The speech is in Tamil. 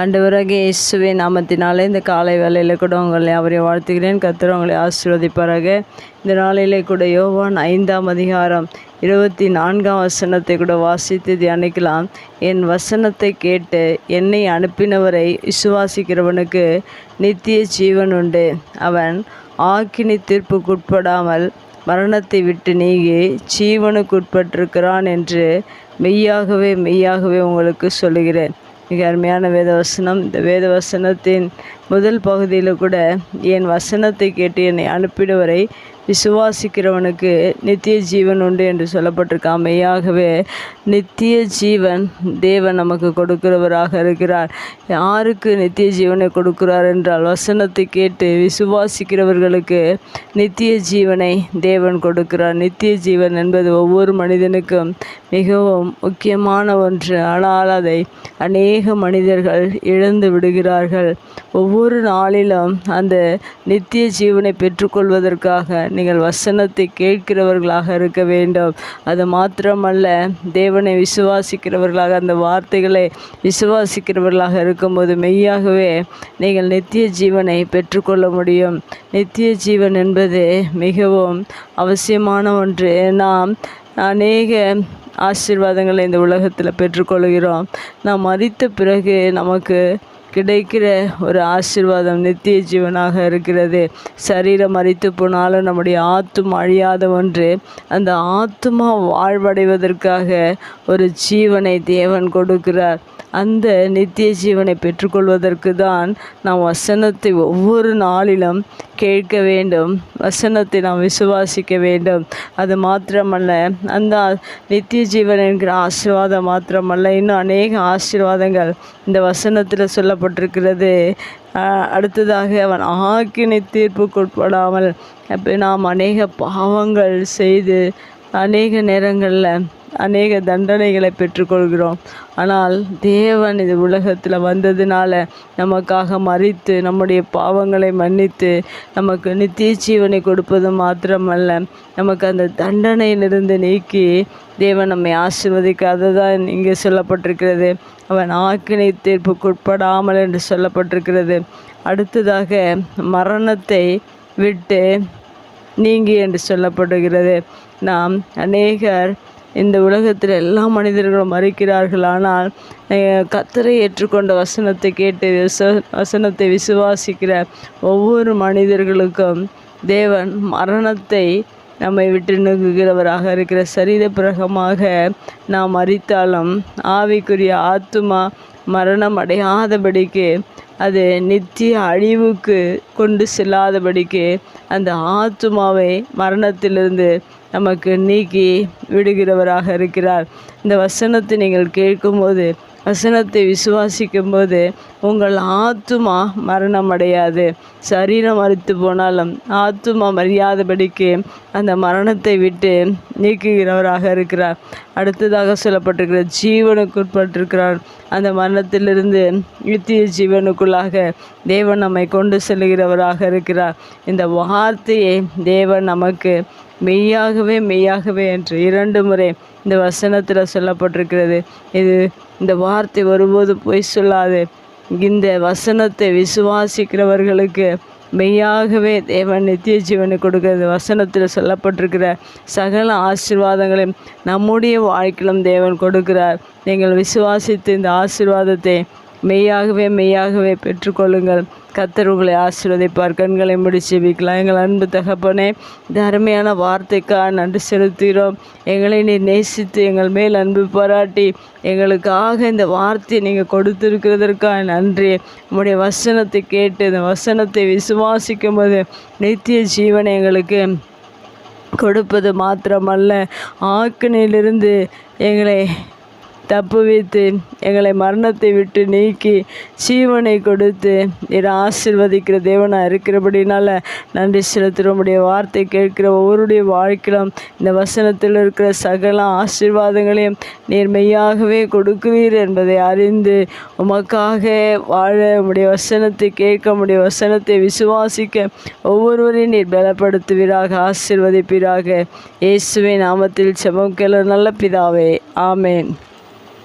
ஆண்டவராகிய இயேசுவே நாமத்தினாலே இந்த காலை வேலையில் கூட உங்களை அவரை வாழ்த்துகிறேன். கர்த்தர் உங்களை ஆசீர்வதிப்பாராக. இந்த நாளிலே கூட யோவான் ஐந்தாம் அதிகாரம் இருபத்தி நான்காம் வசனத்தை கூட வாசித்து தியானிக்கலாம். என் வசனத்தை கேட்டு என்னை அனுப்பினவரை விசுவாசிக்கிறவனுக்கு நித்திய ஜீவன் உண்டு. அவன் ஆக்கினி தீர்ப்புக்குட்படாமல் மரணத்தை விட்டு நீங்கி ஜீவனுக்குட்பட்டிருக்கிறான் என்று மெய்யாகவே மெய்யாகவே உங்களுக்கு சொல்லுகிறேன். மிக அருமையான வேதவசனம். இந்த வேதவசனத்தின் முதல் பகுதியில் கூட என் வசனத்தை கேட்டு என்னை அனுப்பிடுவரை விசுவாசிக்கிறவனுக்கு நித்திய ஜீவன் உண்டு என்று சொல்லப்பட்டிருக்கா மெய்யாகவே நித்திய ஜீவன் தேவன் நமக்கு கொடுக்கிறவராக இருக்கிறார். யாருக்கு நித்திய ஜீவனை கொடுக்கிறார் என்றால் வசனத்தை கேட்டு விசுவாசிக்கிறவர்களுக்கு நித்திய ஜீவனை தேவன் கொடுக்கிறார். நித்திய ஜீவன் என்பது ஒவ்வொரு மனிதனுக்கும் மிகவும் முக்கியமான ஒன்று. ஆனால் அதை அநேக மனிதர்கள் இழந்து விடுகிறார்கள். ஒவ்வொரு நாளிலும் அந்த நித்திய ஜீவனை பெற்றுக்கொள்வதற்காக நீங்கள் வசனத்தை கேட்கிறவர்களாக இருக்க வேண்டும். அது மாத்திரமல்ல தேவனை விசுவாசிக்கிறவர்களாக அந்த வார்த்தைகளை விசுவாசிக்கிறவர்களாக இருக்கும்போது மெய்யாகவே நீங்கள் நித்திய ஜீவனை பெற்றுக்கொள்ள முடியும். நித்திய ஜீவன் என்பது மிகவும் அவசியமான ஒன்று. நாம் அநேக ஆசீர்வாதங்களை இந்த உலகத்தில் பெற்றுக்கொள்கிறோம். நாம் மறித்த பிறகு நமக்கு கிடைக்கிற ஒரு ஆசிர்வாதம் நித்திய ஜீவனாக இருக்கிறது. சரீரம் அரித்து போனாலும் நம்முடைய ஆத்தும் அழியாத ஒன்று. அந்த ஆத்துமா வாழ்வடைவதற்காக ஒரு ஜீவனை தேவன் கொடுக்கிறார். அந்த நித்திய ஜீவனை பெற்றுக்கொள்வதற்கு தான் நாம் வசனத்தை ஒவ்வொரு நாளிலும் கேட்க வேண்டும். வசனத்தை நாம் விசுவாசிக்க வேண்டும். அது மாத்திரமல்ல அந்த நித்திய ஜீவன் என்கிற ஆசீர்வாதம் மாத்திரமல்ல. இன்னும் அநேக ஆசீர்வாதங்கள் இந்த வசனத்தில் சொல்லப்பட்டிருக்கிறது. அடுத்ததாக அவன் ஆக்கினை தீர்ப்புக்குட்படாமல் அப்போ நாம் அநேக பாவங்கள் செய்து அநேக நேரங்களில் அநேக தண்டனைகளை பெற்றுக்கொள்கிறோம். ஆனால் தேவன் இது உலகத்தில் வந்ததுனால நமக்காக மறித்து நம்முடைய பாவங்களை மன்னித்து நமக்கு நித்திய ஜீவனை கொடுப்பது மாத்திரமல்ல நமக்கு அந்த தண்டனையிலிருந்து நீக்கி தேவன் நம்மை ஆசிர்வதிக்காததான் இங்கே சொல்லப்பட்டிருக்கிறது. அவன் ஆக்கினை தீர்ப்புக்குட்படாமல் என்று சொல்லப்பட்டிருக்கிறது. அடுத்ததாக மரணத்தை விட்டு நீங்கி என்று சொல்லப்படுகிறது. நாம் அநேகர் இந்த உலகத்தில் எல்லா மனிதர்களும் மறிக்கிறார்கள். ஆனால் கத்தரை ஏற்றுக்கொண்ட வசனத்தை கேட்டு விச வசனத்தை விசுவாசிக்கிற ஒவ்வொரு மனிதர்களுக்கும் தேவன் மரணத்தை நம்மை விட்டு நீங்குகிறவராக இருக்கிற சரீர பிரகமாக நாம் மறித்தாலும் ஆவிக்குரிய ஆத்துமா மரணம் அடையாதபடிக்கு அது நித்திய அழிவுக்கு கொண்டு செல்லாதபடிக்கு அந்த ஆத்துமாவை மரணத்திலிருந்து நமக்கு நீக்கி விடுகிறவராக இருக்கிறார். இந்த வசனத்தை நீங்கள் கேட்கும்போது வசனத்தை விசுவாசிக்கும் போது உங்கள் ஆத்துமா மரணம் அடையாது சரீரம் மறித்து போனாலும் ஆத்துமா மரியாதபடிக்கு அந்த மரணத்தை விட்டு நீக்குகிறவராக இருக்கிறார். அடுத்ததாக சொல்லப்பட்டிருக்கிற ஜீவனுக்குட்பட்டிருக்கிறார் அந்த மரணத்திலிருந்து நித்திய ஜீவனுக்குள்ளாக தேவன் நம்மை கொண்டு செல்கிறவராக இருக்கிறார். இந்த வார்த்தையை தேவன் நமக்கு மெய்யாகவே மெய்யாகவே என்று இரண்டு முறை இந்த வசனத்தில் சொல்லப்பட்டிருக்கிறது. இது இந்த வார்த்தை வரும்போது பொய் சொல்லாது. இந்த வசனத்தை விசுவாசிக்கிறவர்களுக்கு மெய்யாகவே தேவன் நித்திய ஜீவனை கொடுக்கிறது வசனத்தில் சொல்லப்பட்டிருக்கிற சகல ஆசீர்வாதங்களையும் நம்முடைய வாழ்க்கையிலும் தேவன் கொடுக்கிறார். நீங்கள் விசுவாசித்து இந்த ஆசீர்வாதத்தை மெய்யாகவே மெய்யாகவே பெற்றுக்கொள்ளுங்கள். கத்தர் உங்களை ஆசீர்வதிப்பார். கண்களை முடிச்சு வைக்கலாம் எங்கள் அன்பு தகப்பனே இந்த அருமையான வார்த்தைக்காக நன்றி செலுத்துகிறோம். எங்களை நீ நேசித்து எங்கள் மேல் அன்பு பாராட்டி எங்களுக்காக இந்த வார்த்தையை நீங்கள் கொடுத்துருக்கிறதற்காக நன்றி. உங்களுடைய வசனத்தை கேட்டு இந்த வசனத்தை விசுவாசிக்கும் போது நித்திய ஜீவனை எங்களுக்கு கொடுப்பது மாத்திரமல்ல. ஆக்கினிலிருந்து எங்களை தப்புவித்து எங்களை மரணத்தை விட்டு நீக்கி ஜீவனை கொடுத்து இதை ஆசிர்வதிக்கிற தேவனாக இருக்கிறபடினால நன்றி செலுத்துகிறோமுடைய வார்த்தை கேட்கிற ஒவ்வொருடைய வாழ்க்கையிலும் இந்த வசனத்தில் இருக்கிற சகல ஆசீர்வாதங்களையும் நேர்மையாகவே கொடுக்குவீர் என்பதை அறிந்து உமக்காக வாழ உடைய வசனத்தை கேட்க முடிய வசனத்தை விசுவாசிக்க ஒவ்வொருவரையும் நீர் பலப்படுத்துவீராக ஆசிர்வதிப்பீராக. இயேசுவின் நாமத்தில் செமக்கல நல்ல பிதாவே ஆமேன்.